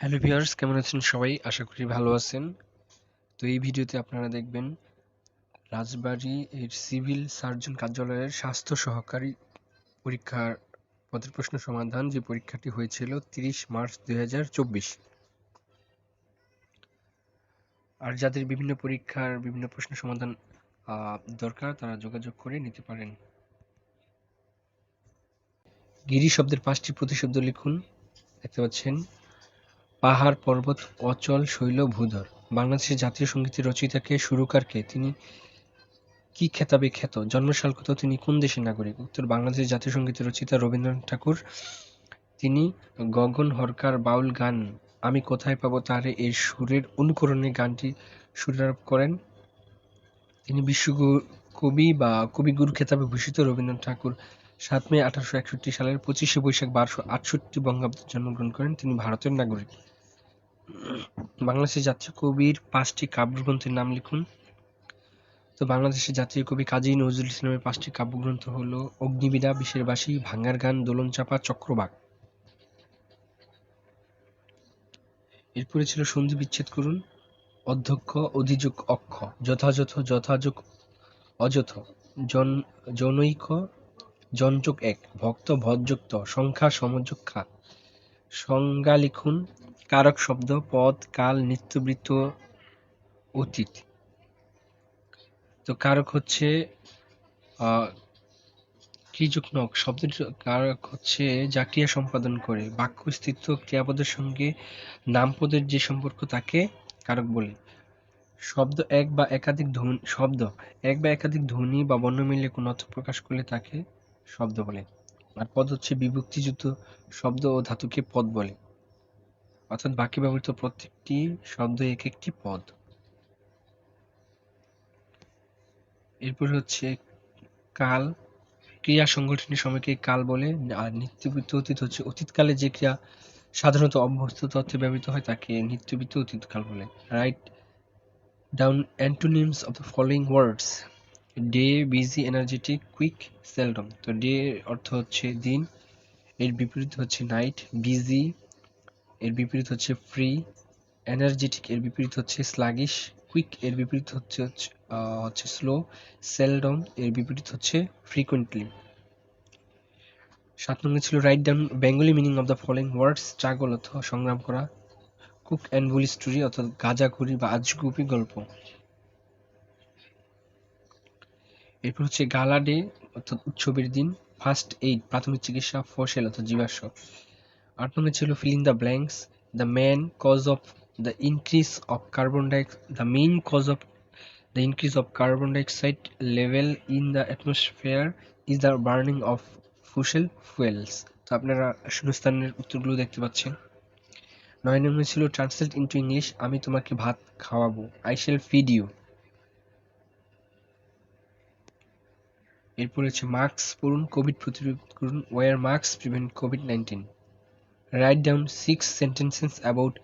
Hello viewers, কেমন আছেন সবাই? আশা করি ভালো আছেন। তো এই ভিডিওতে আপনারা দেখবেন, রাজবাড়ী এর সিভিল সার্জন কার্যালয়ের স্বাস্থ্য সহকারী পরীক্ষার পদের প্রশ্ন সমাধান যে পরীক্ষাটি হয়েছিল তিরিশ মার্চ দুই আর যাদের বিভিন্ন পরীক্ষার বিভিন্ন প্রশ্ন সমাধান দরকার, তারা যোগাযোগ করে নিতে পারেন। গিরি শব্দের পাঁচটি প্রতিশব্দ লিখুন। দেখতে পাচ্ছেন পাহাড়, পর্বত, অচল শৈল ভূধর। বাংলাদেশের জাতীয় সঙ্গীতের রচয়িতা কে সুরকার কে তিনি কি খেতাবে খ্যাত? জন্মসাল কত তিনি কোন দেশের নাগরিক? উত্তর বাংলাদেশের জাতীয় সঙ্গীতের রচয়িতা রবীন্দ্রনাথ ঠাকুর। তিনি গগন হরকার বাউল গান, আমি কোথায় পাবো তারে এর সুরের অনুকরণে গানটি সুরারোপ করেন। তিনি বিশ্ব কবি বা কবিগুরু খেতাবে ভূষিত রবীন্দ্রনাথ ঠাকুর সাত মে আঠারোশো একষট্টি সালের পঁচিশে বৈশাখ বারোশো আটষট্টি বঙ্গাব্দে জন্মগ্রহণ করেন। তিনি ভারতের নাগরিক। বাংলাদেশের জাতীয় কবির পাঁচটি কাব্যগ্রন্থের নাম লিখুন। তো বাংলাদেশের জাতীয় কবি কাজী নজরুল ইসলামের পাঁচটি কাব্যগ্রন্থ হলো অগ্নিবীণা বিশের বাসী, ভাঙ্গার গান, দোলন চাপা, চক্রবাক। এরপরে ছিল সন্ধি বিচ্ছেদ করুন। অধ্যক্ষ, অধিযোগ, অক্ষ। যথাযথ, যথাযোগ, অযথ। জন, জনৈক, জনযোগ এক। ভক্ত ভযুক্ত সংখ্যা সমযোক্ষা সংজ্ঞা লিখুন। কারক শব্দ, পদ, কাল নিত্যবৃত্ত অতীত। তো কারক হচ্ছে আহ ক্রিযুগ্নক শব্দের কারক হচ্ছে যা ক্রিয়া সম্পাদন করে। বাক্য স্থিত ক্রিয়াপদের সঙ্গে নামপদের যে সম্পর্ক তাকে কারক বলে। শব্দ এক বা একাধিক ধ্বনি, শব্দ এক বা একাধিক ধ্বনি বা বর্ণ মিলে কোনো অর্থ প্রকাশ করলে তাকে শব্দ বলে। আর পদ হচ্ছে বিভক্তিযুক্ত শব্দ ও ধাতুকে পদ বলে। অর্থাৎ বাক্যে ব্যবহৃত প্রত্যেকটি শব্দ এক একটি পদ। এরপর হচ্ছে কাল, ক্রিয়া সংগঠনের সময়কে কাল বলে, আর নিত্যবৃত্ত অতীত হচ্ছে, অতীতকালে যে ক্রিয়া সাধারণত অভ্যস্ত তথ্যে ব্যবহৃত হয় তাকে নিত্যবৃত্ত অতীতকাল বলে। Write down antonyms of the following words day busy energetic quick seldom তো ডে অর্থ হচ্ছে দিন, এর বিপরীত হচ্ছে নাইট বিজি এর বিপরীত হচ্ছে ফ্রি এনার্জেটিক এর বিপরীত হচ্ছে স্লাগিশ কুইক এর বিপরীত হচ্ছে হচ্ছে স্লো সেলডম এর বিপরীত হচ্ছে ফ্রিকুয়েন্টলি সাত নম্বর ছিল write down Bengali meaning of the following words struggle অথবা সংগ্রাম করা কুক অ্যান্ড বুলি স্টোরি অর্থাৎ গাঁজাখুরি বা আজগুপি গল্প। এরপর হচ্ছে গালা ডে অর্থাৎ উৎসবের দিন ফার্স্ট এইড প্রাথমিক চিকিৎসা, ফসেল অর্থাৎ জীবাশ্ম। আট নম্বর ছিল filling the blanks the main cause of the increase of carbon dioxide the main cause of the increase of carbon dioxide level in the atmosphere is the burning of fossil fuels তো আপনারা শূন্যস্থানের উত্তরগুলো দেখতে পাচ্ছেন। নয় নম্বর ছিল translate into English আমি তোমাকে ভাত খাওয়াবো। আই শেল ফিড ইউ এরপর হচ্ছে মাস্ক পড়ুন কোভিড প্রতিরোধ করুন wear mask prevent Covid nineteen write down six sentences about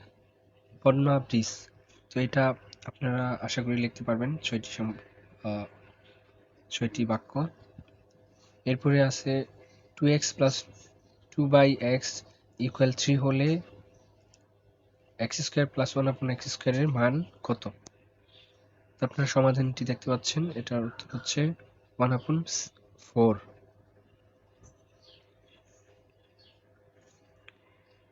Padma bridge তো এটা আপনারা আশা করি লিখতে পারবেন ছয়টি ছয়টি বাক্য। এরপরে আছে two x plus two by x equal three হলে এক্স স্কোয়ার প্লাস ওয়ান আপন এক্স স্কোয়ারের মান কত? আপনারা সমাধানটি দেখতে পাচ্ছেন। এটার উত্তর হচ্ছে ওয়ান আপন ফোর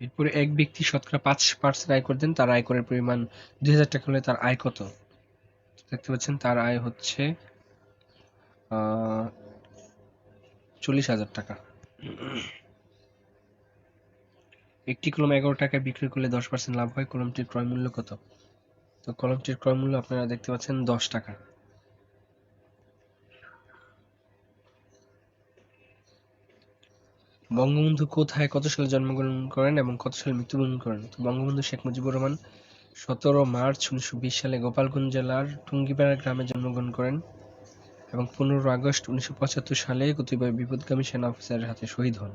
এরপরে এক ব্যক্তি শতকরা পাঁচ পার্সেন্ট আয় করতেন তার আয়করের পরিমাণ দুই হাজার টাকা হলে তার আয় কত? দেখতে পাচ্ছেন তার আয় হচ্ছে চল্লিশ হাজার টাকা। একটি কলম এগারো টাকায় বিক্রি করলে দশ পার্সেন্ট লাভ হয়, কলমটির ক্রয় মূল্য কত? তো কলমটির ক্রয় মূল্য আপনারা দেখতে পাচ্ছেন দশ টাকা। বঙ্গবন্ধু কোথায় কত সালে জন্মগ্রহণ করেন এবং কত সালে মৃত্যুবরণ করেন? তো বঙ্গবন্ধু শেখ মুজিবুর রহমান সতেরো মার্চ উনিশশো সালে গোপালগঞ্জ জেলার টুঙ্গিপাড়া গ্রামে জন্মগ্রহণ করেন এবং পনেরো আগস্ট উনিশশো সালে কতিপয় বিপদগামী সেনা অফিসারের হাতে শহীদ হন।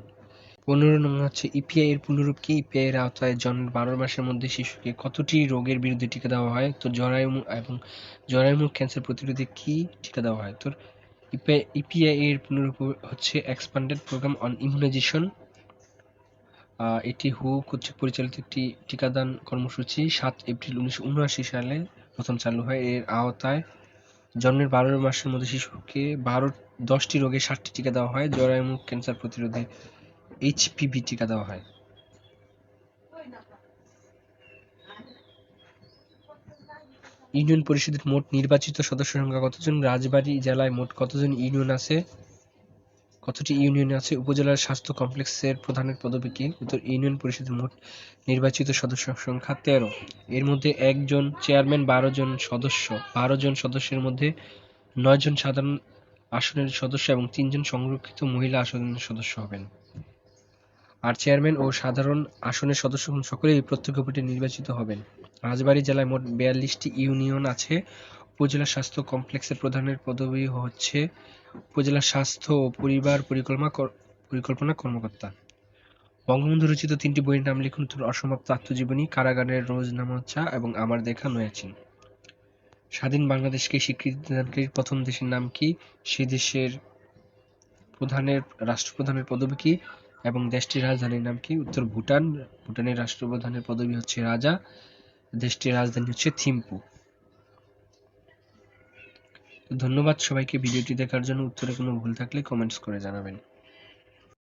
পনেরো নম্বর হচ্ছে ইপিআই এর পুনরূপ কি? ইপিআই এর আওতায় জন্মের বারো মাসের মধ্যে শিশুকে কতটি রোগের বিরুদ্ধে টিকা দেওয়া হয়? তো জরায়ু এবং জরায়ুমুখ ক্যান্সার প্রতিরোধে কি টিকা দেওয়া হয়? তোর ইপিআই এর পুনরূপ, হচ্ছে এক্সপান্ডেড প্রোগ্রাম অন ইমিউনাইজেশন এটি হু কর্তৃক পরিচালিত একটি টিকাদান কর্মসূচি। সাত এপ্রিল উনিশশো উনআশি সালে প্রথম চালু হয়। এর আওতায় জন্মের বারো মাসের মধ্যে শিশুকে বারো, দশটি রোগে ষাটটি টিকা দেওয়া হয়। জরায়ুমুখ ক্যান্সার প্রতিরোধে এইচপিভি টিকা দেওয়া হয়। ইউনিয়ন পরিষদের মোট নির্বাচিত সদস্য সংখ্যা কতজন? রাজবাড়ী জেলায় মোট কতজন ইউনিয়ন আছে? কতটি ইউনিয়ন আছে? উপজেলার স্বাস্থ্য কমপ্লেক্সের প্রধানের পদবি কি? উত্তর, ইউনিয়ন পরিষদের মোট নির্বাচিত সদস্য সংখ্যা তেরো। এর মধ্যে একজন চেয়ারম্যান, বারো জন সদস্য। বারো জন সদস্যের মধ্যে নয় জন সাধারণ আসনের সদস্য এবং তিনজন সংরক্ষিত মহিলা আসনের সদস্য হবেন। আর চেয়ারম্যান ও সাধারণ আসনের সদস্যগণ সকলেই প্রত্যক্ষ ভোটে নির্বাচিত হবেন। রাজবাড়ী জেলায় মোট বিয়াল্লিশটি ইউনিয়ন আছে। উপজেলা স্বাস্থ্য কমপ্লেক্সের প্রধানের পদবি হচ্ছে উপজেলা স্বাস্থ্য ও পরিবার পরিকল্পনা পরিকল্পনা কর্মকর্তা। বঙ্গবন্ধু রচিত তিনটি বইয়ের নাম লিখুন। উত্তর অসমাপ্ত আত্মজীবনী, কারাগারের রোজ রোজনামচা এবং আমার দেখা নয়াচিন স্বাধীন বাংলাদেশকে স্বীকৃতি দানকারী প্রথম দেশের নাম কি? সে দেশের প্রধানের, রাষ্ট্রপ্রধানের পদবি কি? এবং দেশটির রাজধানীর নাম কি? উত্তর ভুটান। ভুটানের রাষ্ট্রপ্রধানের পদবি হচ্ছে রাজা। দেশটির রাজধানী হচ্ছে থিম্পু। ধন্যবাদ সবাইকে, ভিডিওটি দেখার জন্য উত্তরে কোনো ভুল থাকলে কমেন্টস করে জানাবেন।